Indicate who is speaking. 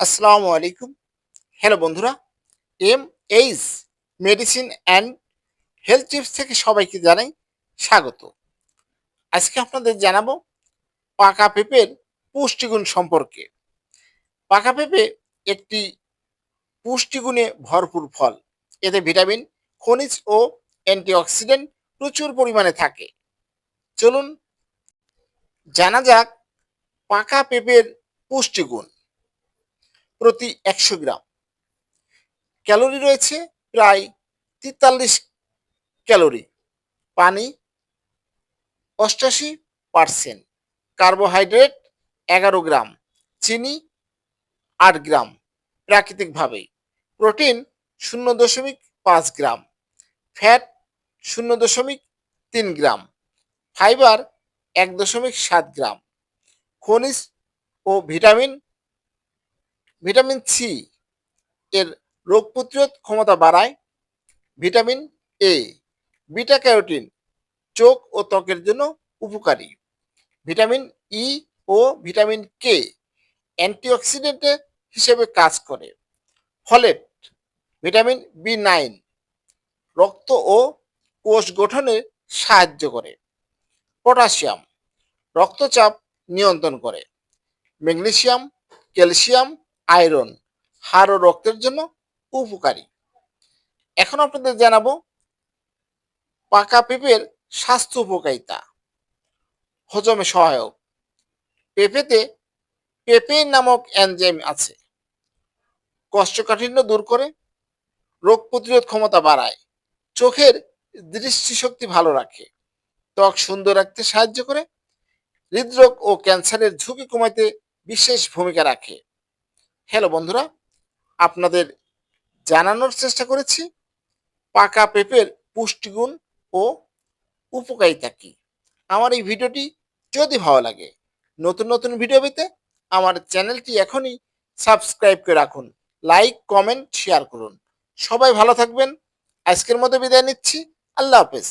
Speaker 1: আসসালামু আলাইকুম। হ্যালো বন্ধুরা, M H medicine and health tips থেকে সবাইকে জানাই স্বাগত। আজকে আপনাদের জানাব পাকা পেঁপের পুষ্টিগুণ সম্পর্কে। পাকা পেঁপে একটি পুষ্টিগুণে ভরপুর ফল। এতে ভিটামিন, খনিজ ও অ্যান্টিঅক্সিডেন্ট প্রচুর পরিমাণে থাকে। চলুন জানা যাক পাকা পেঁপের পুষ্টিগুণ। প্রতি একশো গ্রাম। ক্যালোরি রয়েছে প্রায় তেতাল্লিশ ক্যালোরি। পানি অষ্টাশি পার্সেন্ট। কার্বোহাইড্রেট এগারো গ্রাম। চিনি আট গ্রাম প্রাকৃতিকভাবে। প্রোটিন শূন্য দশমিক পাঁচ গ্রাম। ফ্যাট শূন্য দশমিক তিন গ্রাম। ফাইবার এক দশমিক সাত গ্রাম। খনিজ ও ভিটামিন ভিটামিন সি এর রোগ প্রতিরোধ ক্ষমতা বাড়ায়। ভিটামিন এ বিটা ক্যারোটিন চোখ ও ত্বকের জন্য উপকারী। ভিটামিন ই ও ভিটামিন কে অ্যান্টিঅক্সিডেন্ট হিসেবে কাজ করে। ফলেট ভিটামিন বি নাইন রক্ত ও কোষ গঠনে সাহায্য করে। পটাশিয়াম রক্তচাপ নিয়ন্ত্রণ করে। ম্যাগনেসিয়াম, ক্যালসিয়াম আয়রন, হাড় ও রক্তের জন্য উপকারী। এখন আপনাদের জানাব পাকা পেঁপের স্বাস্থ্য উপকারিতা। হজমে সহায়ক। পেঁপেতে পেঁপে নামক এনজাইম আছে। কষ্টকাঠিন্য দূর করে, রোগ প্রতিরোধ ক্ষমতা বাড়ায়, চোখের দৃষ্টিশক্তি ভালো রাখে, ত্বক সুন্দর রাখতে সাহায্য করে, হৃদরোগ ও ক্যান্সারের ঝুঁকি কমাতে বিশেষ ভূমিকা রাখে। হ্যালো বন্ধুরা, আপনাদের জানানোর চেষ্টা করেছি, পাকা পেঁপের পুষ্টিগুণ ও উপকারিতা কি? আমার এই ভিডিওটি যদি ভালো লাগে, নতুন নতুন ভিডিও পেতে আমার চ্যানেলটি এখনই সাবস্ক্রাইব করে রাখুন, লাইক, কমেন্ট, শেয়ার করুন। সবাই ভালো থাকবেন, আজকের মতো বিদায় নিচ্ছি, আল্লাহ হাফেজ।